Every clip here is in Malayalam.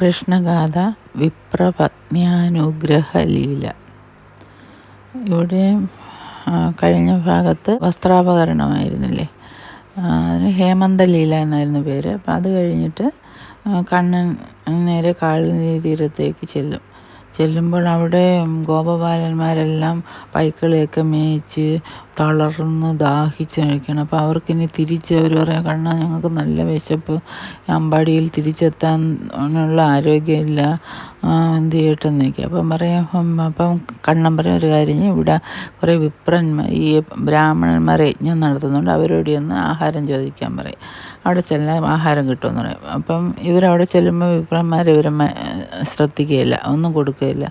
കൃഷ്ണഗാഥ വിപ്രപത്ന്യാനുഗ്രഹലീല. ഇവിടെ കഴിഞ്ഞ ഭാഗത്ത് വസ്ത്രാപകരണമായിരുന്നില്ലേ? അതിന് ഹേമന്തലീല എന്നായിരുന്നു പേര്. അപ്പം അത് കഴിഞ്ഞിട്ട് കണ്ണൻ നേരെ കാളിനീ തീരത്തേക്ക് ചെല്ലും. ചെല്ലുമ്പോൾ അവിടെ ഗോപബാലന്മാരെല്ലാം പൈക്കളെയൊക്കെ മേയിച്ച് തളർന്ന് ദാഹിച്ച് കഴിക്കണം അപ്പോൾ അവർക്കിനി തിരിച്ച് അവർ പറയാം കണ്ണാ ഞങ്ങൾക്ക് നല്ല വിശപ്പ്. അമ്പാടിയിൽ തിരിച്ചെത്താൻ ഉള്ള ആരോഗ്യമില്ല എന്ത് ചെയ്യട്ടെന്ന് ചോദിക്കുക അപ്പം പറയാം അപ്പം കണ്ണൻ പറയാൻ ഒരു കാര്യം ഇവിടെ കുറേ വിപ്രന്മാർ ഈ ബ്രാഹ്മണന്മാർ യജ്ഞം നടത്തുന്നുണ്ട്. അവരോട് ചെന്ന് ആഹാരം ചോദിക്കാൻ പറയും. അവിടെ ചെല്ലാൻ ആഹാരം കിട്ടുമെന്ന് പറയും. അപ്പം ഇവരവിടെ ചെല്ലുമ്പോൾ വിപ്രന്മാർ ഇവരെ ശ്രദ്ധിക്കുകയില്ല. ഒന്നും കൊടുക്കുകയില്ല.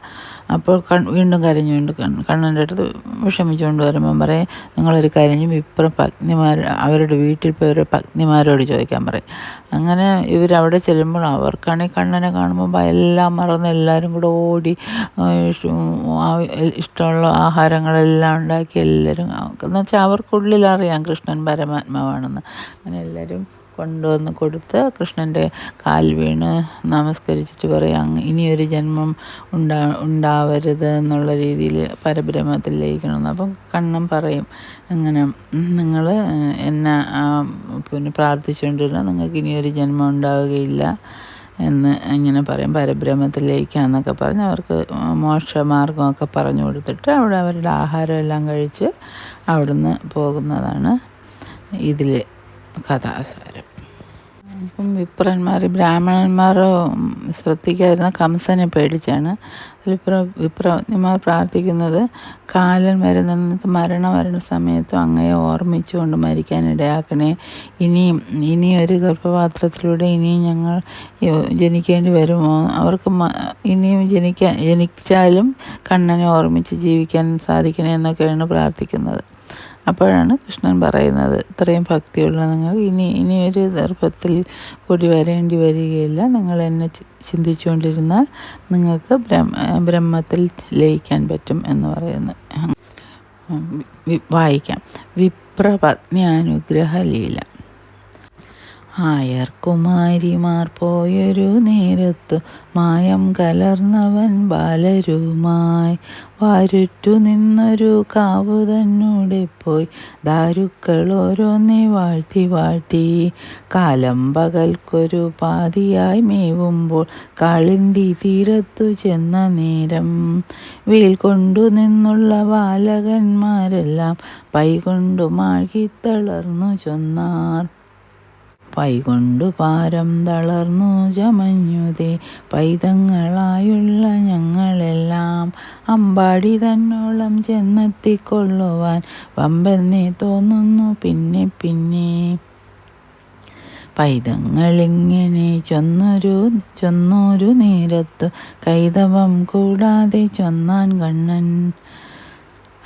അപ്പോൾ കൺ വീണ്ടും കരഞ്ഞു വീണ്ടും കണ്ണന്റെ അടുത്ത് വിഷമിച്ചുകൊണ്ട് വരുമ്പം പറയും നിങ്ങളൊരു കരഞ്ഞു വിപ്ര പത്നിമാർ അവരുടെ വീട്ടിൽ പോയി ഒരു പത്നിമാരോട് ചോദിക്കാൻ പറയും. അങ്ങനെ ഇവരവിടെ ചെല്ലുമ്പോൾ അവർക്കാണെങ്കിൽ കണ്ണനെ കാണുമ്പോൾ എല്ലാം മറന്ന് എല്ലാവരും കൂടെ ഓടി ഇഷ്ടമുള്ള ആഹാരങ്ങളെല്ലാം ഉണ്ടാക്കി എല്ലാവരും എന്ന് വെച്ചാൽ അവർക്കുള്ളിൽ അറിയാം കൃഷ്ണൻ പരമാത്മാവാണെന്ന്. അങ്ങനെ എല്ലാവരും കൊണ്ടുവന്ന് കൊടുത്ത് കൃഷ്ണന്റെ കാൽ വീണ് നമസ്കരിച്ചിട്ട് പറയും ഇനിയൊരു ജന്മം ഉണ്ടാ ഉണ്ടാ ഉണ്ടാവരുത് എന്നുള്ള രീതിയിൽ പരബ്രഹ്മത്തിൽ ലയിക്കണമെന്ന് അപ്പം കണ്ണൻ പറയും അങ്ങനെ നിങ്ങൾ എന്നെ പിന്നെ പ്രാർത്ഥിച്ചുകൊണ്ടിരുന്ന നിങ്ങൾക്ക് ഇനിയൊരു ജന്മം ഉണ്ടാവുകയില്ല എന്ന് ഇങ്ങനെ പറയും. പരബ്രഹ്മത്തിൽ ലയിക്കാമെന്നൊക്കെ പറഞ്ഞ് അവർക്ക് മോക്ഷമാർഗമൊക്കെ പറഞ്ഞു കൊടുത്തിട്ട് അവിടെ അവരുടെ ആഹാരം എല്ലാം കഴിച്ച് അവിടുന്ന് പോകുന്നതാണ് ഇതിൽ കഥാസാരം. അപ്പം വിപ്രന്മാർ ബ്രാഹ്മണന്മാർ ശ്രദ്ധിക്കാതിരുന്ന കംസനെ പേടിച്ചാണ്. വിപ്ര വിപ്രന്മാർ പ്രാർത്ഥിക്കുന്നത് കാലൻ വരുന്ന മരണം വരുന്ന സമയത്തും അങ്ങയെ ഓർമ്മിച്ചുകൊണ്ട് മരിക്കാനിടയാക്കണേ. ഇനിയും ഇനിയും ഇനി ഒരു ഗർഭപാത്രത്തിലൂടെ ഇനിയും ഞങ്ങൾ ജനിക്കേണ്ടി വരുമോ? അവർക്ക് ഇനിയും ജനിക്കാൻ ജനിച്ചാലും കണ്ണനെ ഓർമ്മിച്ച് ജീവിക്കാൻ സാധിക്കണേ എന്നൊക്കെയാണ് പ്രാർത്ഥിക്കുന്നത്. അപ്പോഴാണ് കൃഷ്ണൻ പറയുന്നത് ഇത്രയും ഭക്തിയുള്ള നിങ്ങൾ ഇനി ഇനി ഒരു ഗർഭത്തിൽ കൂടി വരേണ്ടി വരികയില്ല. നിങ്ങൾ എന്നെ ചിന്തിച്ചുകൊണ്ടിരുന്നാൽ നിങ്ങൾക്ക് ബ്രഹ്മ ബ്രഹ്മത്തിൽ ലയിക്കാൻ പറ്റും എന്ന് പറയുന്നു. വായിക്കാം വിപ്രപത്നി അനുഗ്രഹ ലീല ആയർ കുമാരിമാർ പോയൊരു നേരത്തു മായം കലർന്നവൻ ബാലരുമായി. വാരുറ്റു നിന്നൊരു കാവു തന്നൂടെ പോയി. ദാരുക്കൾ ഓരോന്നെ വാഴ്ത്തി വാഴ്ത്തി. കാലം പകൽക്കൊരു പാതിയായി മേവുമ്പോൾ കാളിന്തി തീരത്തു ചെന്ന നേരം. വെയിൽ കൊണ്ടു നിന്നുള്ള ബാലകന്മാരെല്ലാം പൈകൊണ്ടു മാഴ്കി മാഴ്കിത്തളർന്നു ചൊന്നാർ. പൈകൊണ്ടു പാരം തളർന്നു ചമഞ്ഞുതേ പൈതങ്ങളായുള്ള ഞങ്ങളെല്ലാം അമ്പാടി തന്നോളം ചെന്നെത്തിക്കൊള്ളുവാൻ വമ്പെന്നേ തോന്നുന്നു പിന്നെ പിന്നെ. പൈതങ്ങളിങ്ങനെ ചൊന്നൊരു ചൊന്നൊരു നേരത്തു കൈതവം കൂടാതെ ചൊന്നാൻ കണ്ണൻ.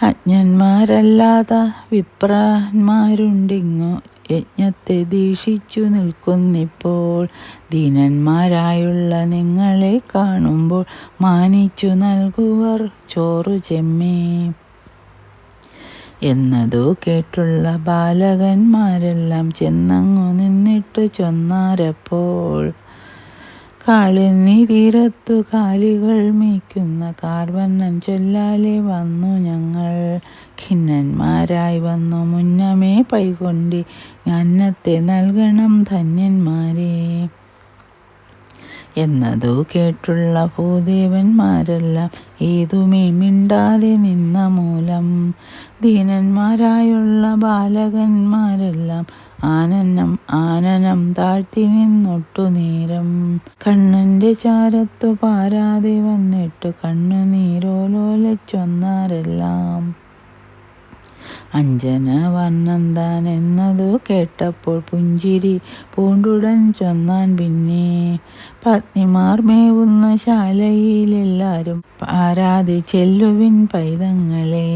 അജ്ഞന്മാരല്ലാത്ത വിപ്രന്മാരുണ്ടിങ്ങു യജ്ഞത്തെ ദീക്ഷിച്ചു നിൽക്കുന്നിപ്പോൾ ദീനന്മാരായുള്ള നിങ്ങളെ കാണുമ്പോൾ മാനിച്ചു നൽകുവർ ചോറു ചെമ്മേ. എന്നതു കേട്ടുള്ള ബാലകന്മാരെല്ലാം ചെന്നങ്ങു നിന്നിട്ട് ചൊന്നാരപ്പോൾ കാളിന്നി തീരത്തു കാലികൾ മേയ്ക്കുന്ന കാർവണ്ണൻ ചൊല്ലാലെ വന്നു ഞങ്ങൾ. ഖിന്നന്മാരായി വന്നു മുന്നമേ പൈകൊണ്ടി. അന്നത്തെ നൽകണം ധന്യന്മാരെ. എന്നതു കേട്ടുള്ള ഭൂദേവന്മാരെല്ലാം ഏതുമേ മിണ്ടാതെ നിന്ന മൂലം. ദീനന്മാരായുള്ള ബാലകന്മാരെല്ലാം ആനനം ആനനം താഴ്ത്തി നിന്നൊട്ടു നേരം. കണ്ണന്റെ ചാരത്തു പാരാതെ വന്നിട്ടു കണ്ണുനീരോലോലച്ചൊന്നാരെല്ലാം അഞ്ജന വർണം താൻ എന്നതു കേട്ടപ്പോൾ പുഞ്ചിരി പൂണ്ടുടൻ ചൊന്നാൻ പിന്നെ. പത്നിമാർ മേവുന്ന ശാലയിലെല്ലാരും പാരാതെ ചെല്ലുവിൻ പൈതങ്ങളെ.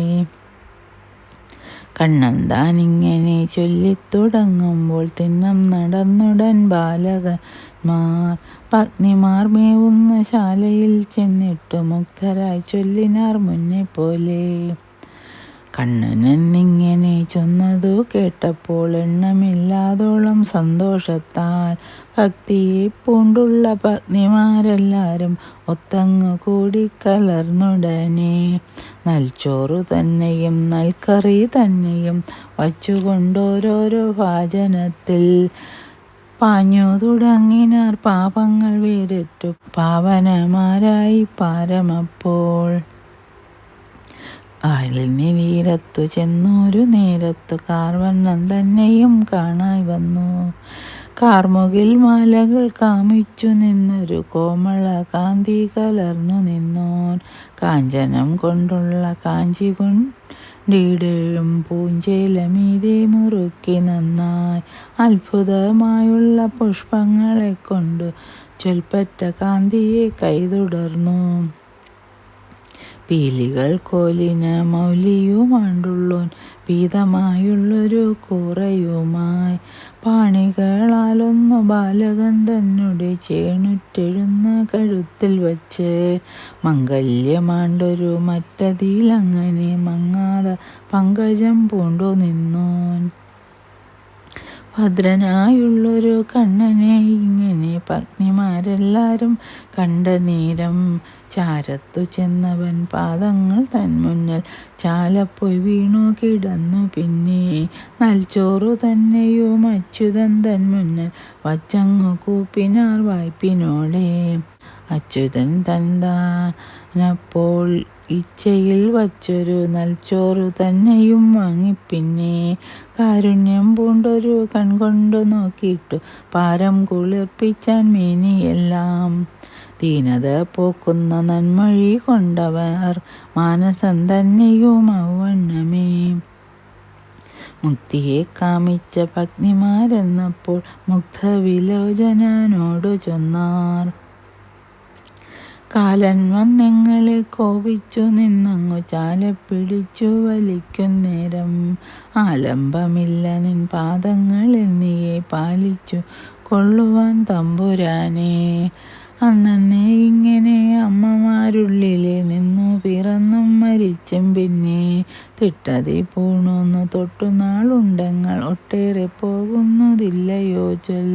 കണ്ണന്താനിങ്ങനെ ചൊല്ലിത്തുടങ്ങുമ്പോൾ തിണ്ണം നടന്നുടൻ ബാലകന്മാർ പത്നിമാർ മേവുന്ന ശാലയിൽ ചെന്നിട്ടു മുക്തരായി ചൊല്ലിനാർ മുന്നെ പോലെ കണ്ണനെന്നിങ്ങനെ ചൊന്നതു കേട്ടപ്പോൾ എണ്ണമില്ലാതോളം സന്തോഷത്താൽ ഭക്തിയെ പൂണ്ടുള്ള പത്നിമാരെല്ലാരും ഒത്തങ്ങു കൂടിക്കലർന്നുടനെ നൽച്ചോറു തന്നെയും നൽക്കറി തന്നെയും വച്ചുകൊണ്ടോരോരോ ഭാജനത്തിൽ പാഞ്ഞു തുടങ്ങിനാർ പാപങ്ങൾ വേറിട്ടു. പാവനമാരായി പാരമപ്പോൾ കായലിന് തീരത്തു ചെന്നൊരു നേരത്തു കാർവണ്ണം തന്നെയും കാണായി വന്നു. കാർമുകിൽ മാലകൾ കാമിച്ചു നിന്നൊരു കോമള കാന്തി കലർന്നു നിന്നോൻ. കാഞ്ചനം കൊണ്ടുള്ള കാഞ്ചി കൊണ്ടിടും പൂഞ്ചേലമീതെ മുറുക്കി നന്നായി. അത്ഭുതമായുള്ള പുഷ്പങ്ങളെ കൊണ്ട് ചൊൽപ്പറ്റ കാന്തിയെ കൈതുടർന്നു. പീലികൾ കോലിന മൗലിയുമാണ്ടുള്ളോൻ പീതമായുള്ളൊരു കൂറയുമായി. പാണികളാലൊന്നു ബാലകൻ തന്നെ ചേണുറ്റെഴുന്ന കഴുത്തിൽ വച്ച്. മംഗല്യമാണ്ടൊരു മറ്റതിലങ്ങനെ മങ്ങാതെ പങ്കജം പൂണ്ടു നിന്നോൻ. ഭദ്രനായുള്ളൊരു കണ്ണനെ ഇങ്ങനെ പത്നിമാരെല്ലാരും കണ്ട നേരം ചാരത്തു ചെന്നവൻ പാദങ്ങൾ തൻ മുന്നൽ. ചാലപ്പോയി വീണു കിടന്നു പിന്നെ നൽച്ചോറു തന്നെയും അച്യുതൻ തന്മുന്നിൽ വച്ചങ്ങു കൂപ്പിനാർ വായ്പിനോടെ അച്യുതൻ തന്താനപ്പോൾ ഇച്ഛയിൽ വച്ചൊരു നൽച്ചോറു തന്നെയും വാങ്ങിപ്പിന്നെ കാരുണ്യം പൂണ്ടൊരു കൺകൊണ്ടു നോക്കിയിട്ടു. പാരം കുളിർപ്പിച്ചാൻ മേനിയെല്ലാം ദീനത പോക്കുന്ന നന്മഴി കൊണ്ടവർ മാനസം തന്നെയും അവണ്ണമേ. മുക്തിയെ കാമിച്ച പത്നിമാരെന്നപ്പോൾ മുഗ്ധവിലോചനോടു ചൊന്നാർ. കാലൻ വന്നെങ്ങളെ കോപിച്ചു നിന്നങ്ങു ചാലെ പിടിച്ചു വലിക്കുന്നേരം ആലംബമില്ല നിൻ പാദങ്ങൾ എന്നിയെ പാലിച്ചു കൊള്ളുവാൻ തമ്പുരാനെ. അന്നേ ഇങ്ങനെ അമ്മമാരുള്ളിലെ നിന്നു പിറന്നും മരിച്ചും പിന്നെ തിട്ടതി പൂണുന്നു. തൊട്ടുനാളുണ്ടങ്ങൾ ഒട്ടേറെ പോകുന്നതില്ലയോ ചൊൽ.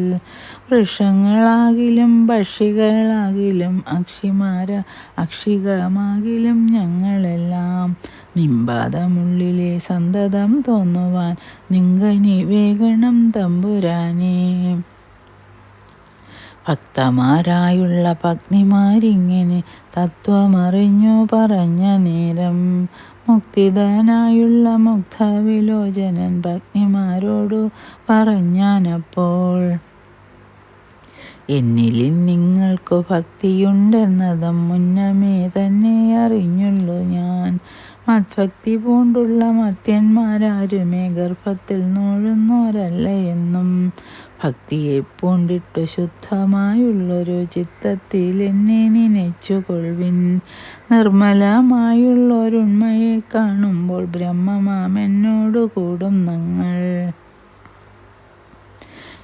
വൃക്ഷങ്ങളാകിലും പക്ഷികളാകിലും അക്ഷിമാര അക്ഷികമാകിലും ഞങ്ങളെല്ലാം നിമ്പാദമുള്ളിലെ സന്തതം തോന്നുവാൻ നിങ്കനി വേഗണം തമ്പുരാനേ. ഭക്തമാരായുള്ള പത്നിമാരിങ്ങനെ തത്വമറിഞ്ഞു പറഞ്ഞ നേരം മുക്തിദനായുള്ള മുഗ്ധവിലോചനൻ ഭഗ്നിമാരോടു പറഞ്ഞാനപ്പോൾ എന്നിലിൽ നിങ്ങൾക്കു ഭക്തിയുണ്ടെന്നതും മുന്നമേ തന്നെ അറിഞ്ഞുള്ളൂ ഞാൻ. മത്ഭക്തി പൂണ്ടുള്ള മർത്യന്മാരാരുമേ ഗർഭത്തിൽ നൂഴുന്നോരല്ല എന്നും ഭക്തിയെ പൂണ്ടിട്ടു ശുദ്ധമായുള്ളൊരു ചിത്തത്തിൽ എന്നെ നനച്ചുകൊള്ളിൻ നിർമ്മലമായുള്ളൊരുണ്മയെ കാണുമ്പോൾ ബ്രഹ്മമാം എന്നോട് കൂടും നിങ്ങൾ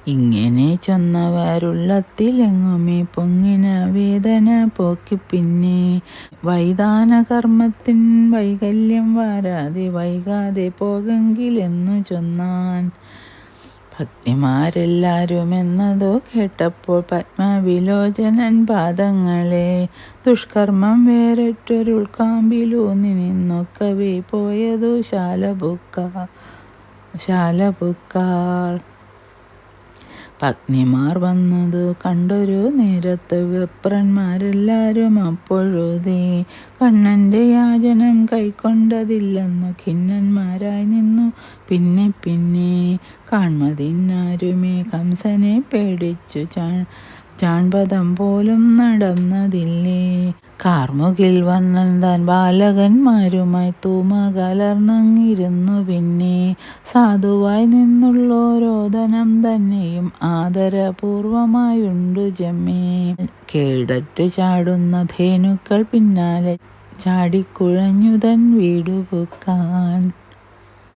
ഇങ്ങനെ ചൊന്നവരുള്ളത്തിലെങ്ങുമേ പൊങ്ങിന വേദന പോക്കി പിന്നെ. വൈതാന കർമ്മത്തിൻ വൈകല്യം വരാതെ വൈകാതെ പോകെങ്കിലെന്നു ചൊന്നാൻ. ഭക്തിമാരെല്ലാരും എന്നതോ കേട്ടപ്പോൾ പത്മവിലോചനൻ പാദങ്ങളെ ദുഷ്കർമ്മം വേറിട്ടൊരുൾക്കാമ്പിലൂന്നി നിന്നൊക്കവേ പോയതു ശാലബുക്ക ശാലബുക്കാർ. പത്നിമാർ വന്നതു കണ്ടൊരു നേരത്ത് വിപ്രന്മാരെല്ലാരും അപ്പോഴുതേ കണ്ണന്റെ യാചനം കൈക്കൊണ്ടതില്ലെന്നു ഖിന്നന്മാരായി നിന്നു. പിന്നെ പിന്നെ കാൺമതിന്നാരുമേ കംസനെ പേടിച്ചു. ചാൺ ചാൺപദം പോലും നടന്നതില്ലേ? കാർമുകിൽ വന്നൻ താൻ ബാലകന്മാരുമായി തൂമ കലർന്നങ്ങിരുന്നു പിന്നെ. സാധുവായി നിന്നുള്ളോരോദനം തന്നെയും ആദരപൂർവമായുണ്ടു ജമ്മേ. കേടറ്റു ചാടുന്ന ധേനുക്കൾ പിന്നാലെ ചാടിക്കുഴഞ്ഞുതൻ വീടുപുക്കാൻ.